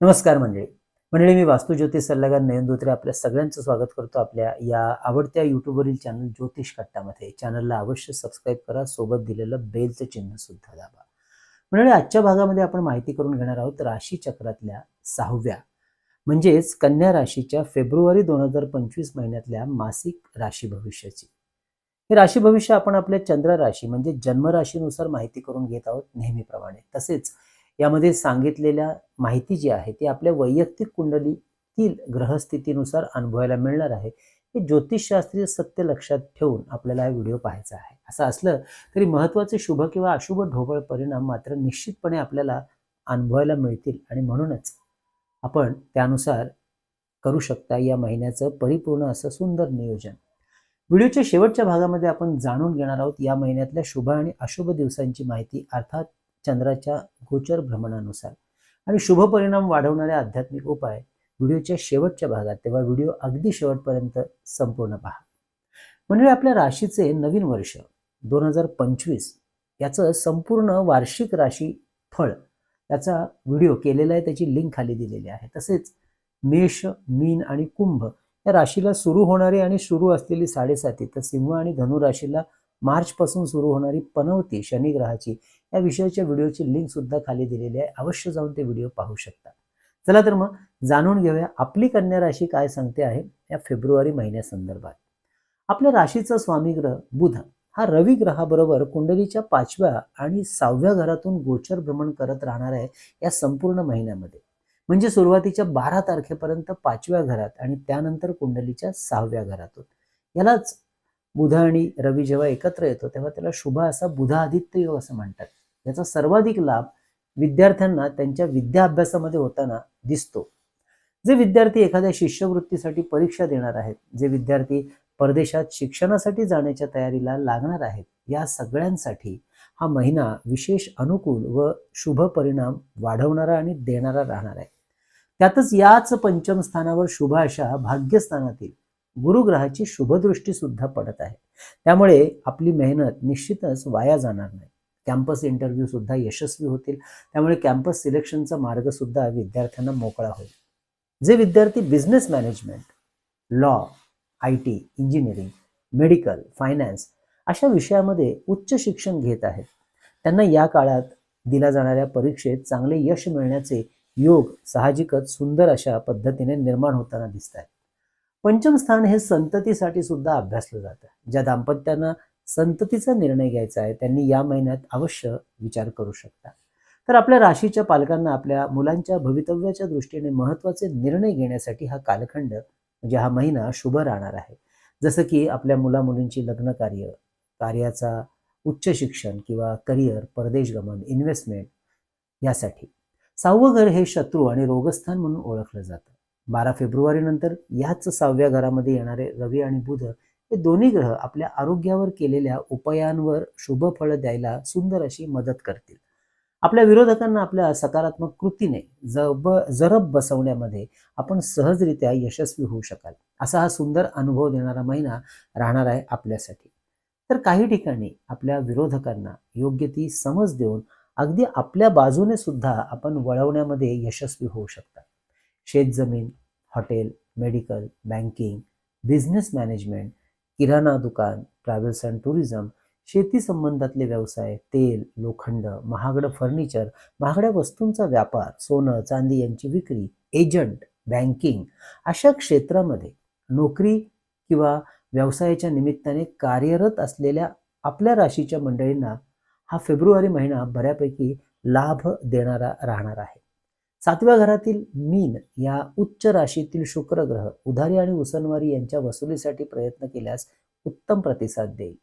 नमस्कार मंडळी. मंडळी मी वास्तुज्योतिष सल्लागार नयन धोत्रे आपल्या सगळ्यांचं स्वागत करतो आपल्या या आवडत्या युट्यूबवरील चॅनल ज्योतिष कट्टामध्ये. चॅनलला अवश्य सबस्क्राईब करा सोबत दिलेलं बेलचं चिन्ह सुद्धा दाबा. मंडळी आजच्या भागामध्ये आपण माहिती करून घेणार आहोत राशी चक्रातल्या सहाव्या. म्हणजेच कन्या राशीच्या फेब्रुवारी दोन हजार पंचवीस महिन्यातल्या मासिक राशी भविष्याची. हे राशी भविष्य आपण आपल्या चंद्र राशी म्हणजे जन्मराशीनुसार माहिती करून घेत आहोत नेहमीप्रमाणे. तसेच यामध्ये सांगितलेल्या माहिती जी आहे ती आपल्या वैयक्तिक कुंडलीतील ग्रहस्थितीनुसार अनुभवायला मिळणार आहे. हे ज्योतिषशास्त्रीय सत्य लक्षात ठेवून आपल्याला हा व्हिडिओ पाहायचा आहे. असं असलं तरी महत्त्वाचे शुभ किंवा अशुभ ढोबळ परिणाम मात्र निश्चितपणे आपल्याला अनुभवायला मिळतील आणि म्हणूनच आपण त्यानुसार करू शकता या महिन्याचं परिपूर्ण असं सुंदर नियोजन. व्हिडिओच्या शेवटच्या भागामध्ये आपण जाणून घेणार आहोत या महिन्यातल्या शुभ आणि अशुभ दिवसांची माहिती अर्थात चंद्राच्या गोचर भ्रमणानुसार. आणि शुभ परिणाम वाढवणारे आध्यात्मिक उपाय व्हिडिओच्या शेवटच्या भागात तेव्हा व्हिडिओ अगदी शेवटपर्यंत संपूर्ण पहा. म्हणजे आपल्या राशीचे नवीन वर्ष दोन हजार पंचवीस याचं संपूर्ण वार्षिक राशी फळ याचा व्हिडिओ केलेला आहे त्याची लिंक खाली दिलेली आहे. तसेच मेष मीन आणि कुंभ या राशीला सुरू होणारी आणि सुरू असलेली साडेसाती तर सिंह आणि धनु राशीला मार्चपासून सुरू होणारी पनवती शनिग्रहाची या विषयाच्या व्हिडिओची लिंक सुद्धा खाली दिलेली आहे. अवश्य जाऊन ते व्हिडिओ पाहू शकता. चला तर मग जाणून घेऊया आपली कन्या राशी काय सांगते आहे या फेब्रुवारी महिन्यासंदर्भात आपल्या राशीचा स्वामी ग्रह बुध हा रवी ग्रहाबरोबर कुंडलीच्या पाचव्या आणि सहाव्या घरातून गोचर भ्रमण करत राहणार आहे या संपूर्ण महिन्यामध्ये. म्हणजे सुरुवातीच्या बारा तारखेपर्यंत पाचव्या घरात आणि त्यानंतर कुंडलीच्या सहाव्या घरातून. यालाच बुध आणि रवी जेव्हा एकत्र येतो तेव्हा त्याला शुभ असा बुधादित्य योग असं म्हणतात. याचा सर्वाधिक लाभ विद्यार्थ्यांना त्यांच्या विद्या अभ्यासामध्ये होताना दिसतो. जे विद्यार्थी एखाद्या शिष्यवृत्तीसाठी परीक्षा देणार आहेत जे विद्यार्थी परदेशात शिक्षणासाठी जाण्याच्या तयारीला लागणार आहेत या सगळ्यांसाठी हा महिना विशेष अनुकूल व शुभ परिणाम वाढवणारा आणि देणारा राहणार आहे. त्यातच याच पंचम स्थानावर शुभ अशा भाग्यस्थानातील गुरुग्रहाची शुभदृष्टी सुद्धा पडत आहे. त्यामुळे आपली मेहनत निश्चितच वाया जाणार नाही. कॅम्पस इंटरव्ह्यूसुद्धा यशस्वी होतील. त्यामुळे कॅम्पस सिलेक्शनचा मार्ग सुद्धा विद्यार्थ्यांना मोकळा होईल. जे विद्यार्थी business management law I T engineering medical finance अशा विषयामध्ये उच्च शिक्षण घेत आहेत. त्यांना या काळात दिल्या जाणाऱ्या परीक्षेत चांगले यश मिळण्याचे योग साहजिकच सुंदर अशा पद्धतीने निर्माण होताना दिसत आहेत. पंचम स्थान हे संततीसाठी सुद्धा अभ्यासलं जातं. ज्या दाम्पत्यांना संततीचा निर्णय घ्यायचा आहे त्यांनी या महिन्यात अवश्य विचार करू शकता. तर आपल्या राशीच्या पालकांना आपल्या मुलांच्या भवितव्याच्या दृष्टीने महत्त्वाचे निर्णय घेण्यासाठी हा कालखंड म्हणजे हा महिना शुभ राहणार आहे. जसं की आपल्या मुला मुलींची लग्न कार्य कार्याचा उच्च शिक्षण किंवा करिअर परदेश गमन इन्व्हेस्टमेंट यासाठी. सहावं घर हे शत्रू आणि रोगस्थान म्हणून ओळखलं जातं. बारा फेब्रुवारी नंतर याच सहाव्या घरामध्ये येणारे रवी आणि बुध हे दोन्ही ग्रह आपल्या आरोग्यावर केलेल्या उपायांवर शुभ फळ द्यायला सुंदर अशी मदत करतील. आपल्या विरोधकांना आपल्या सकारात्मक कृतीने जब जरब बसवण्यामध्ये आपण सहजरित्या यशस्वी होऊ शकाल असा हा सुंदर अनुभव देणारा महिना राहणार आहे आपल्यासाठी. तर काही ठिकाणी आपल्या विरोधकांना योग्य ती समज देऊन अगदी आपल्या बाजूने सुद्धा आपण वळवण्यामध्ये यशस्वी होऊ शकता. शेतजमीन hotel medical banking business management किराणा दुकान ट्रॅव्हल्स अँड टुरिझम शेती संबंधातले व्यवसाय तेल लोखंड महागडं फर्निचर महागड्या वस्तूंचा व्यापार सोनं चांदी यांची विक्री एजंट बँकिंग अशा क्षेत्रामध्ये नोकरी किंवा व्यवसायाच्या निमित्ताने कार्यरत असलेल्या आपल्या राशीच्या मंडळींना हा फेब्रुवारी महिना बऱ्यापैकी लाभ देणारा राहणार आहे. सातव्या घरातील मीन या उच्च राशीतील शुक्र ग्रह उधारी आणि उसनवारी यांच्या वसुलीसाठी प्रयत्न केल्यास उत्तम प्रतिसाद देईल.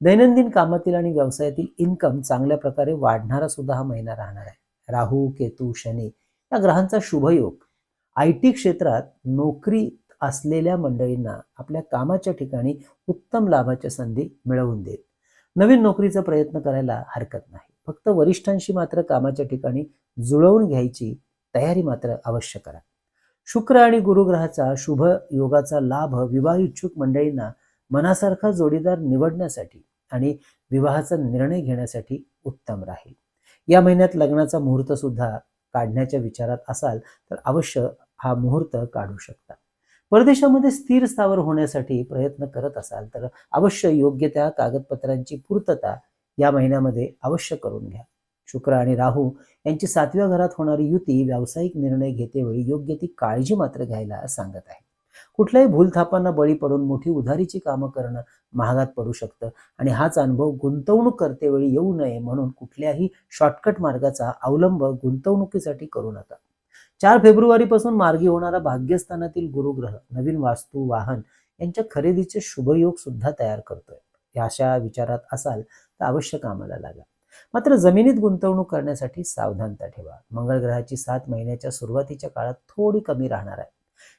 दैनंदिन कामातील आणि व्यवसायातील इन्कम चांगल्या प्रकारे वाढणारा सुद्धा हा महिना राहणार आहे. राहू केतू शनी या ग्रहांचा शुभयोग आय टी क्षेत्रात नोकरी असलेल्या मंडळींना आपल्या कामाच्या ठिकाणी उत्तम लाभाच्या संधी मिळवून देईल नवीन नोकरीचा प्रयत्न करायला हरकत नाही. फक्त वरिष्ठांशी मात्र कामाच्या ठिकाणी जुळवून घ्यायची तयारी मात्र अवश्य करा. शुक्र आणि गुरुग्रहाचा शुभ योगाचा लाभ विवाह इच्छुक मंडळींना मनासारखा जोडीदार निवडण्यासाठी आणि विवाहाचा निर्णय घेण्यासाठी उत्तम राहील. या महिन्यात लग्नाचा मुहूर्त सुद्धा काढण्याच्या विचारात असाल तर अवश्य हा मुहूर्त काढू शकता. परदेशामध्ये स्थिर स्थावर होण्यासाठी प्रयत्न करत असाल तर अवश्य योग्य त्या कागदपत्रांची पूर्तता या महिन्यामध्ये अवश्य करून घ्या. शुक्र आणि राहू यांची सातव्या घरात होणारी युती व्यावसायिक निर्णय घेतेवेळी योग्य ती काळजी मात्र घ्यायला सांगत आहे. कुठल्याही भूलथापांना बळी पडून मोठी उधारीची कामं करणं महागात पडू शकतं आणि हाच अनुभव गुंतवणूक करतेवेळी येऊ नये म्हणून कुठल्याही शॉर्टकट मार्गाचा अवलंब गुंतवणुकीसाठी करू नका. चार फेब्रुवारीपासून मार्गी होणारा भाग्यस्थानातील गुरुग्रह नवीन वास्तू वाहन यांच्या खरेदीचे शुभयोग सुद्धा तयार करतोय. अशा विचारात असाल तर अवश्य कामाला लागा. मात्र जमिनीत गुंतवणूक करण्यासाठी सावधानता ठेवा. मंगळ ग्रहाची सात महिन्याच्या सुरुवातीच्या काळात थोडी कमी राहणार आहे.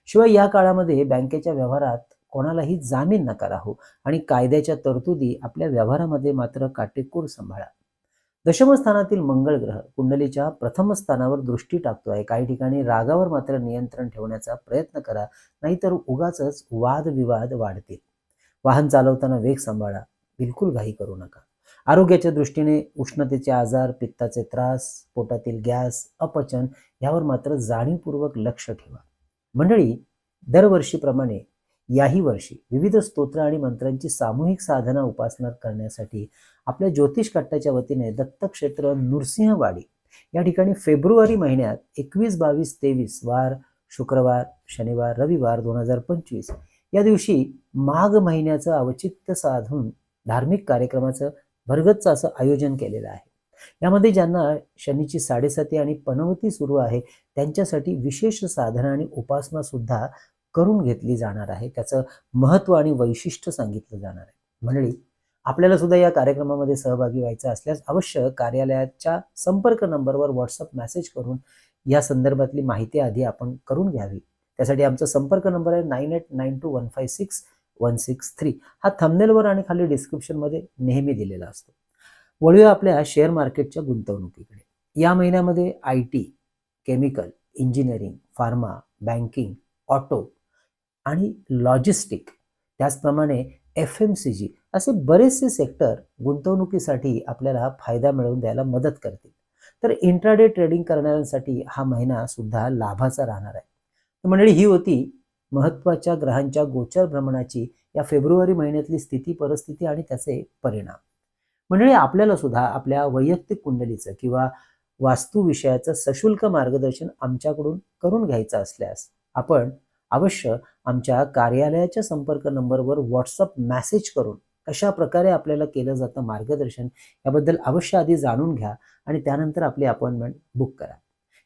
शिवाय या काळामध्ये बँकेच्या व्यवहारात कोणालाही जामीन नका राहू आणि कायद्याच्या तरतुदी आपल्या व्यवहारामध्ये मात्र काटेकोर सांभाळा. दशमस्थानातील मंगळ ग्रह कुंडलीच्या प्रथम स्थानावर दृष्टी टाकतो आहे. काही ठिकाणी रागावर मात्र नियंत्रण ठेवण्याचा प्रयत्न करा नाहीतर उगाच वादविवाद वाढतील. वाहन चालवताना वेग सांभाळा. बिलकुल घाई करू नका. आरोग्याच्या दृष्टीने उष्णतेचे आजार पित्ताचे त्रास पोटातील गॅस अपचन यावर मात्र जाणीवपूर्वक लक्ष ठेवा. मंडळी दरवर्षीप्रमाणे याही वर्षी विविध स्तोत्र आणि मंत्रांची सामूहिक साधना उपासना करण्यासाठी आपल्या ज्योतिष कट्टाच्या वतीने दत्तक्षेत्र नृसिंहवाडी या ठिकाणी फेब्रुवारी महिन्यात एकवीस बावीस तेवीस वार शुक्रवार शनिवार रविवार दोन हजार पंचवीस या दिवशी माघ महिन्याचं अवचित्य साधून धार्मिक कार्यक्रमाचं भरगतचं असं आयोजन केलेलं आहे. यामध्ये ज्यांना शनीची साडेसाती आणि पनवती सुरू आहे त्यांच्यासाठी विशेष साधना आणि उपासना सुद्धा करून घेतली जाणार आहे. त्याचं महत्त्व आणि वैशिष्ट्य सांगितलं जाणार आहे. मंडळी आपल्याला सुद्धा या कार्यक्रमामध्ये सहभागी व्हायचं असल्यास अवश्य कार्यालयाच्या संपर्क नंबरवर व्हॉट्सअप मेसेज करून या संदर्भातली माहिती आधी आपण करून घ्यावी. त्यासाठी आमचा संपर्क नंबर आहे nine eight nine two one five six one six three हा थंबनेलवर आणि खाली डिस्क्रिप्शनमध्ये नेहमी दिलेला असतो वळूया आपल्या शेअर मार्केटच्या गुंतवणुकीकडे या महिन्यामध्ये I T chemical engineering pharma banking auto आणि लॉजिस्टिक त्याचप्रमाणे एफ एम सी जी असे बरेचसे सेक्टर गुंतवणुकीसाठी आपल्याला फायदा मिळवून द्यायला मदत करतील तर इंट्राडे ट्रेडिंग करणाऱ्यांसाठी हा महिना सुद्धा लाभाचा राहणार आहे मंडळी ही होती महत्त्वाच्या ग्रहांच्या गोचर भ्रमणाची या फेब्रुवारी महिन्यातली स्थिती परिस्थिती आणि त्याचे परिणाम. मंडळी आपल्याला सुद्धा आपल्या वैयक्तिक कुंडलीचं किंवा वास्तुविषयाचं सशुल्क मार्गदर्शन आमच्याकडून करून घ्यायचं असल्यास आपण अवश्य आमच्या कार्यालयाच्या संपर्क नंबरवर व्हॉट्सअप मेसेज करून कशा प्रकारे आपल्याला केलं जातं मार्गदर्शन याबद्दल अवश्य आधी जाणून घ्या आणि त्यानंतर आपली अपॉइंटमेंट बुक करा.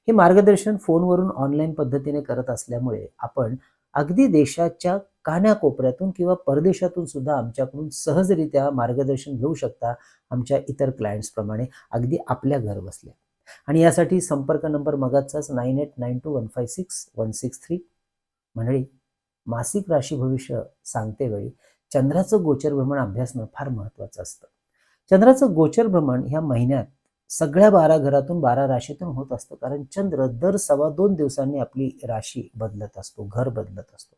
हे मार्गदर्शन फोनवरून ऑनलाईन पद्धतीने करत असल्यामुळे आपण अगदी देशाच्या कानाकोपऱ्यातून किंवा परदेशातून सुद्धा आमच्याकडून सहजरित्या मार्गदर्शन घेऊ शकता आमच्या इतर क्लायंट्सप्रमाणे अगदी आपल्या घर बसल्या. आणि यासाठी संपर्क number मगाचाच nine eight nine two one five six one six three मंडळी मासिक राशी भविष्य सांगते वेळी चंद्राचं गोचर भ्रमण अभ्यासणं फार महत्त्वाचं असतं. चंद्राचं गोचर भ्रमण ह्या महिन्यात सगळ्या बारा घरातून बारा राशीतून होत असतं. कारण चंद्र दर सव्वा दोन दिवसांनी आपली राशी बदलत असतो घर बदलत असतो.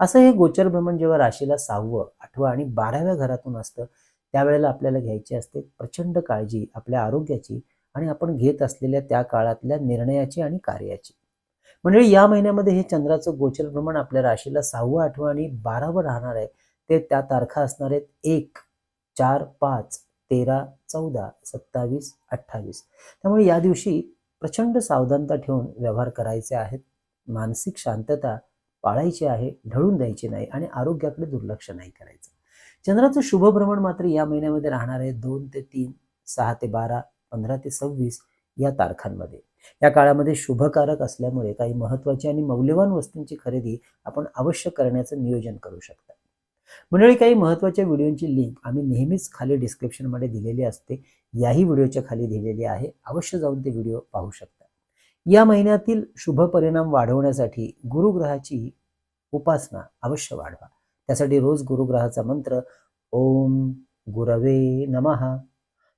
असं हे गोचर भ्रमण जेव्हा राशीला सहावं आठवं आणि बाराव्या घरातून असतं त्यावेळेला आपल्याला घ्यायची असते प्रचंड काळजी आपल्या आरोग्याची आणि आपण घेत असलेल्या त्या काळातल्या निर्णयाची आणि कार्याची. म्हणजे या महिन्यामध्ये हे चंद्राचं गोचर भ्रमण आपल्या राशीला सहावं आठवं आणि बारावं राहणार आहे. ते त्या तारखा असणार आहेत एक चार पाच तेरा चौदा सत्तावीस अठ्ठावीस. त्यामुळे या दिवशी प्रचंड सावधानता ठेवून व्यवहार करायचे आहेत. मानसिक शांतता पाळायची आहे ढळून द्यायची नाही आणि आरोग्याकडे दुर्लक्ष नाही करायचं. चंद्राचं शुभ भ्रमण मात्र या महिन्यामध्ये राहणार आहे दोन ते तीन सहा ते बारा पंधरा ते सव्वीस या तारखांमध्ये. या काळामध्ये शुभकारक असल्यामुळे काही महत्त्वाची आणि मौल्यवान वस्तूंची खरेदी आपण अवश्य करण्याचं नियोजन करू शकता. मंडळी काही महत्त्वाच्या व्हिडिओची लिंक आम्ही नेहमीच खाली डिस्क्रिप्शनमध्ये दिलेली असते. याही व्हिडिओच्या खाली दिलेली आहे. अवश्य जाऊन ते व्हिडिओ पाहू शकता. या महिन्यातील शुभ परिणाम वाढवण्यासाठी गुरुग्रहाची उपासना अवश्य वाढवा. त्यासाठी रोज गुरुग्रहाचा मंत्र ओम गुरवे नमहा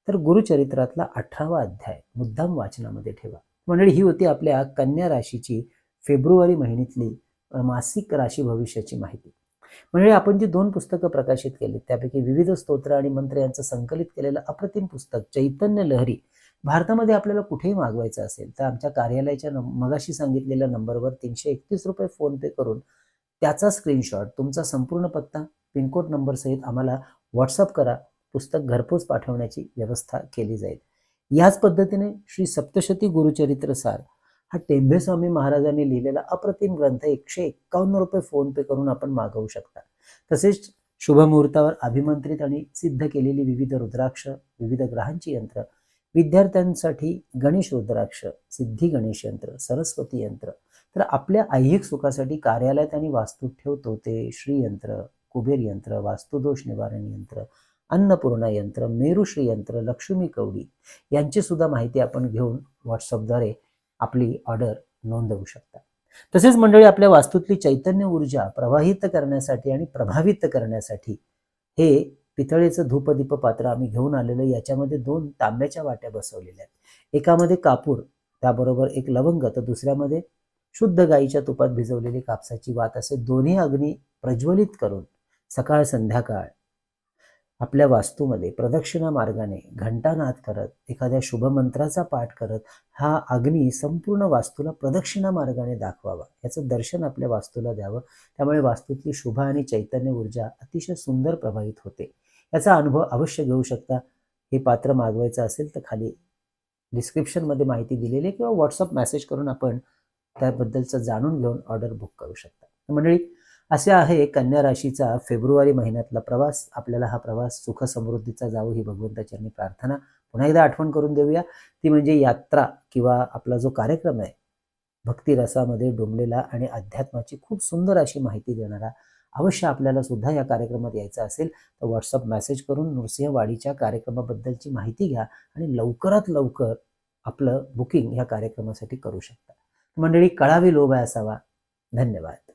तर गुरुचरित्रातला अठरावा अध्याय मुद्दाम वाचनामध्ये ठेवा. मंडळी ही होती आपल्या कन्या राशीची फेब्रुवारी महिन्यातली मासिक राशी भविष्याची माहिती. म्हणजे आपण जी दोन पुस्तकं प्रकाशित केली त्यापैकी विविध स्तोत्र आणि मंत्र यांचं संकलित केलेलं अप्रतिम पुस्तक चैतन्य लहरी भारतामध्ये आपल्याला कुठेही मागवायचं असेल तर आमच्या कार्यालयाच्या मगाशी सांगितलेल्या नंबरवर तीनशे एकतीस रुपये फोनपे करून त्याचा स्क्रीनशॉट तुमचा संपूर्ण पत्ता पिनकोड नंबर सहित आम्हाला व्हॉट्सअप करा पुस्तक घरपोच पाठवण्याची व्यवस्था केली जाईल. याच पद्धतीने श्री सप्तशती गुरुचरित्र सार हा टेंभे स्वामी महाराजांनी लिहिलेला अप्रतिम ग्रंथ एकशे एक्कावन्न रुपये फोनपे करून आपण मागवू शकता. तसेच शुभमुहूर्तावर अभिमंत्रित आणि सिद्ध केलेली विविध रुद्राक्ष विविध ग्रहांची यंत्र विद्यार्थ्यांसाठी गणेश रुद्राक्ष सिद्धी गणेश यंत्र सरस्वती यंत्र तर आपल्या ऐहिक सुखासाठी कार्यालयात आणि वास्तूत ठेवतो ते श्रीयंत्र कुबेर यंत्र वास्तुदोष निवारण यंत्र अन्नपूर्णा यंत्र मेरुश्री यंत्र लक्ष्मी कवडी यांची सुद्धा माहिती आपण घेऊन व्हॉट्सअपद्वारे आपली ऑर्डर नोंदवू शकता तसेच मंडळी आपल्या वास्तूतली चैतन्य ऊर्जा प्रवाहित करण्यासाठी आणि प्रभावित करण्यासाठी हे पितळेचं धूपदीप पात्र आम्ही घेऊन आलेलं. याच्यामध्ये दोन तांब्याच्या वाट्या बसवलेल्या आहेत. एकामध्ये कापूर त्याबरोबर एक लवंग तर दुसऱ्यामध्ये शुद्ध गाईच्या तुपात भिजवलेली कापसाची वात असे दोन्ही अग्नी प्रज्वलित करून सकाळ संध्याकाळ आपल्या वास्तूमध्ये प्रदक्षिणा मार्गाने घंटानाद करत एखाद्या शुभमंत्राचा पाठ करत हा अग्नी संपूर्ण वास्तूला प्रदक्षिणा मार्गाने दाखवावा. याचं दर्शन आपल्या वास्तूला द्यावं. त्यामुळे वास्तूतली शुभ आणि चैतन्य ऊर्जा अतिशय सुंदर प्रभावित होते. याचा अनुभव अवश्य घेऊ शकता. हे पात्र मागवायचं असेल तर खाली डिस्क्रिप्शनमध्ये माहिती दिलेली आहे किंवा व्हॉट्सअप मेसेज करून आपण त्याबद्दलचं जाणून घेऊन ऑर्डर बुक करू शकता. मंडळी असे आहे कन्या राशीचा फेब्रुवारी महिन्यातला प्रवास. आपल्याला हा प्रवास सुख समृद्धीचा जावो ही भगवंताचरणी प्रार्थना. पुन्हा एकदा आठवण करून देऊया. ती म्हणजे यात्रा किंवा आपला जो कार्यक्रम आहे भक्तिरसामध्ये डोंबलेला आणि अध्यात्माची खूप सुंदर अशी माहिती देणारा अवश्य आपल्याला सुद्धा या कार्यक्रमात यायचं असेल तर व्हॉट्सअप मेसेज करून नृसिंहवाडीच्या कार्यक्रमाबद्दलची माहिती घ्या आणि लवकरात लवकर आपलं बुकिंग या कार्यक्रमासाठी करू शकता. मंडळी कळावी लोभ असावा. धन्यवाद.